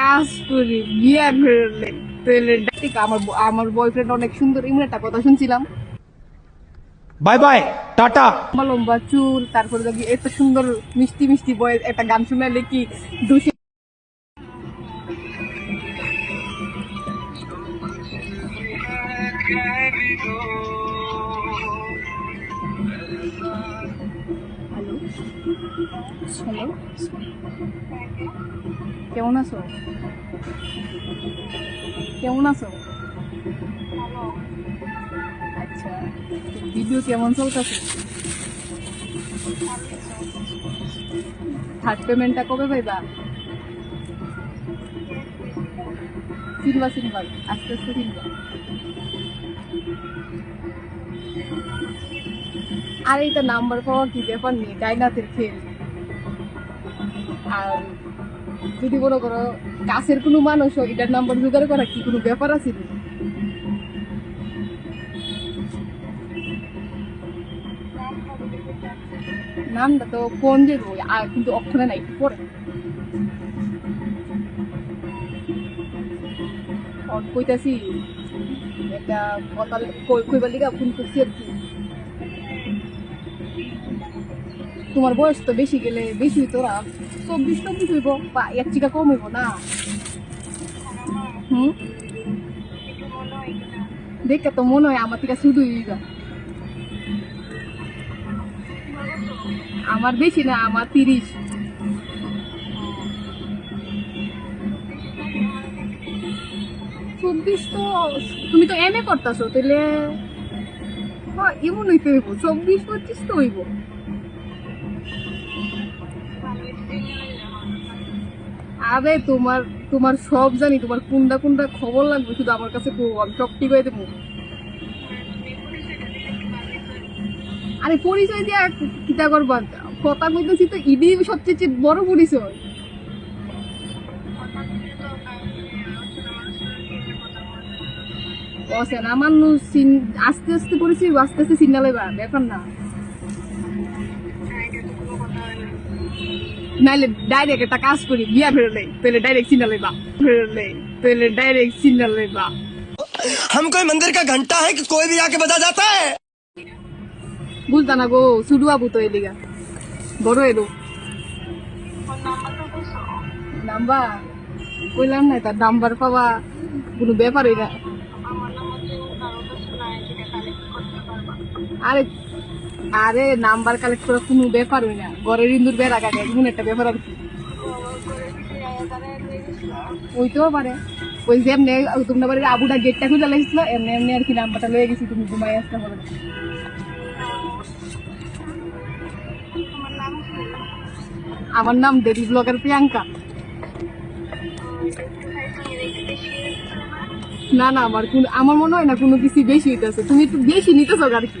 কাজ করি বিয়া করে আমার আমার বয়ফ্রেন্ড অনেক সুন্দর ইমন একটা কথা শুনছিলাম। Bye bye tata. লম্বা চুল তারপরে দেখি এত সুন্দর মিষ্টি মিষ্টি বয়ের একটা গান শুনালে কি দোষী। Thank. হ্যালো কেমন আছো? কেমন আছো? আচ্ছা ভিডিও কেমন চলতেছে? থার্ড পেমেন্টটা কবে পাইবা? চিনবা চিনবা আস্তে আস্তে চিনবা আর এটা নাম্বার পাওয়া কি ব্যাপার নেই ডাইনাতের খেল। আর যদি মনে করো কাছের কোনো মানুষ এটার নাম্বার জোগাড় করা কি কোনো ব্যাপার আছে নামটা তো কোন যে আর কিন্তু অক্ষরে নাই পরে। কইতাছি ফোন করছি আর কি। তোমার বয়স তো বেশি গেলে বেশি তোরা চব্বিশ চব্বিশ হইব, বা এক চিকা কম হইব না। হুম? দেখে তো মনে হয় আমার থেকে শুধু হইবা আমার বেশি না, আমার তিরিশ। চব্বিশ তো তুমি তো এম এ করতেছো তাহলে হ্যাঁ এমন হইতে হইব, চব্বিশ, পঁচিশ তো হইব। আরে তোমার তোমার সব জানি, তোমার কোনটা কোনটা খবর লাগবে, শুধু আমার কাছে আমি সব ঠিক হয়ে দেবো। আরে পরিচয় দিয়া কিতা করবা? কথা কইতেছি তো, ইডি সবচেয়ে চেয়ে বড় পরিচয়। অসেন আমার নু সিন আস্তে আস্তে পরিচয় আস্তে আস্তে সিগনাল লইবা ব্যাপার না নাইলে ডাইরেক্ট একটা কাজ করি বিয়া ফেরলে তাহলে ডাইরেক্ট সিগনাল লইবা ফেরলে তাহলে ডাইরেক্ট সিগনাল লইবা हम कोई मंदिर का घंटा है कि कोई भी आके बजा जाता है বুঝতা না গো শুরু আবু তো এদিকে বড় এলো নাম্বার কইলাম না তার নাম্বার পাওয়া কোনো ব্যাপারই না আরে আরে নাম্বার কালেক্ট করা কোনো ব্যাপার হই না। ঘরের ইন্দুর বেড়া কাটে, এমন একটা ব্যাপার আর কি। পারে। ওই যে এমনি তোমরা বাড়ির আবুটা গেটটা খুলে লাগছিল এমনি এমনি আর কি নাম্বারটা লয়ে গেছি, তুমি ঘুমাই আসতে হবে আমার নাম দেবী ব্লগার প্রিয়াঙ্কা। না না, আমার কোন আমার মনে হয় না কোনো কিছু বেশি হইতেছে। তুমি একটু বেশি নিতেছো আর কি।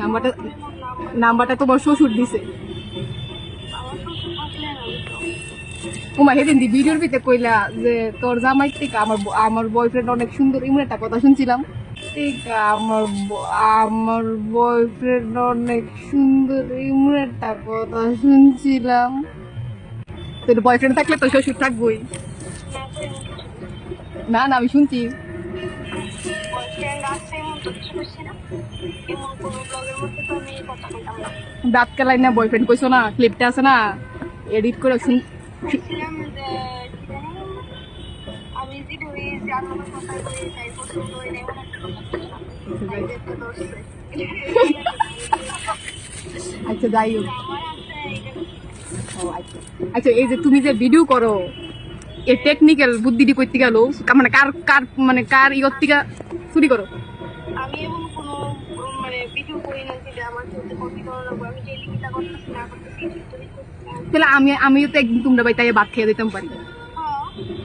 নাম্বারটা নাম্বারটা তোমার শ্বশুর দিছে। ওমা সেদিন দি ভিডিওর ভিতরে কইলা যে, তোর জামাই থেকে আমার আমার বয়ফ্রেন্ড অনেক সুন্দর। এমন একটা কথা শুনছিলাম। আমার আমার বয়ফ্রেন্ড অনেক সুন্দর। এমন একটা কথা শুনছিলাম। তোর বয়ফ্রেন্ড থাকলে তো শ্বশুর থাকবই। না না, আমি শুনছি। দাঁত কালাই না বয়ফ্রেন্ড কইছো না ক্লিপটা আছে না এডিট করে আচ্ছা যাই আচ্ছা। আচ্ছা এই যে তুমি যে ভিডিও করো এই টেকনিক্যাল বুদ্ধিটি করতে গেল মানে কার কার মানে কার ইয়র থেকে চুরি করো? এমন কোনো ভিডিও করি না যে আমার চলতে কপি করা লাগবে আমি করতেছি না করতেছি তাহলে আমি আমিও তো একদিন তোমরা বাড়িতে ভাত খেয়ে দিতাম পারি।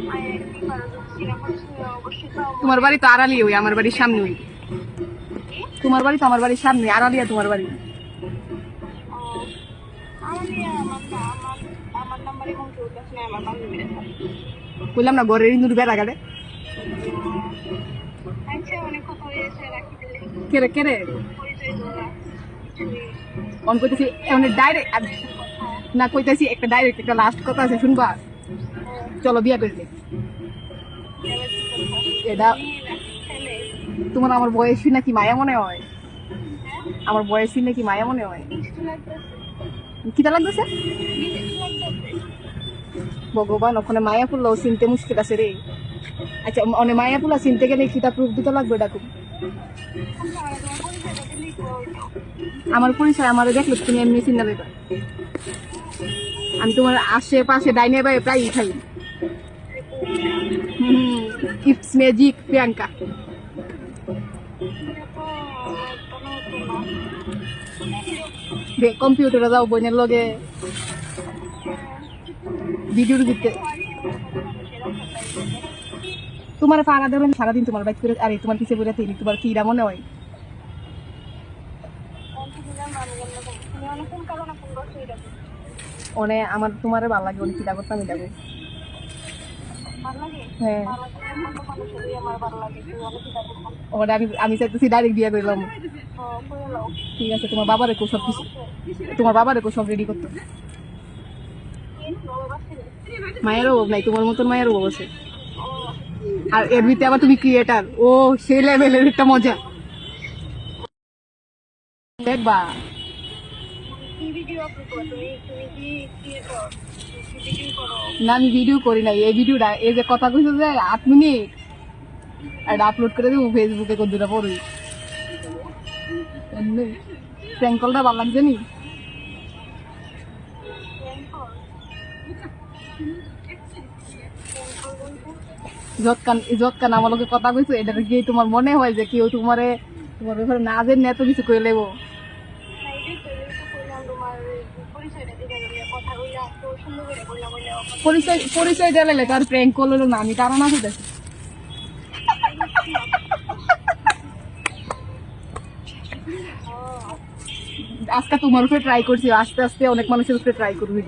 হ্যাঁ তোমার বাড়ি তো আড়ালি ওই আমার বাড়ির সামনে ওই। তোমার বাড়ি তো আমার বাড়ির সামনে আড়ালিয়া তোমার বাড়ি। বললাম না ঘরের ইন্দুর বেড়া গাড়ে আমার বয়সী নাকি মায়া মনে হয়? আমার বয়সী নাকি মায়া মনে হয়? মিষ্টি লাগতেছে? ভগবান, ওখানে মায়া ফুল চিনতে মুশকিল আছে রে। আচ্ছা অনেক মায়া ফুলা চিনতে গেলে কিটা প্রুফ দিতে লাগবে ডাকুম আমার পরিচয় আমার দেখলে তুমি এমনি চিন্তা পেবা আমি তোমার আশেপাশে ডাইনে বাই প্রায়ই খাই ইটস ম্যাজিক প্রিয়াঙ্কা। কম্পিউটারে যাও, বোনের লগে। ভিডিও দিতে তোমার পাড়া ধরেন সারাদিন তোমার বাইক করে আরে, তোমার পিছিয়ে বলে তিনি তোমার কিরা মনে হয়? অনে আমার তোমার ভালো লাগে অনেক কিরা করতাম এটা হ্যাঁ। আমি আমি চাইতেছি ডাইরেক্ট বিয়ে করলাম ঠিক আছে, তোমার বাবার একটু সব কিছু। তোমার বাবার একটু সব রেডি করতো। মায়ের অভাব নাই, তোমার মতন মায়েরও অভাব আছে। আর ভিতরে আবার তুমি ক্রিয়েটার ও সেই লেভেলের একটা মজা। দেখবা। না, আমি ভিডিও করি নাই। এই ভিডিওটা এই যে কথা কইছো যে আট মিনিট। এটা আপলোড করে দেবো ফেসবুকে কোন দুটা পড়ি প্র্যাঙ্ক কলটা ভালো লাগছে নি? যৎকান আমার লোকে কথা কইছো এটা কি তোমার মনে হয় যে কেউ তোমারে তোমার ব্যাপারে না জেনে এত কিছু করে লেবো আজকে তোমার উপরে ট্রাই করছি, আস্তে আস্তে অনেক মানুষের উপরে ট্রাই করবি।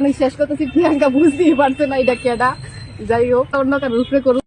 আমি শেষ করতেছি, প্রিয়াঙ্কা বুঝতেই পারছে না এটা কেডা। যাই হোক, অন্য কারোর উপরে করুক।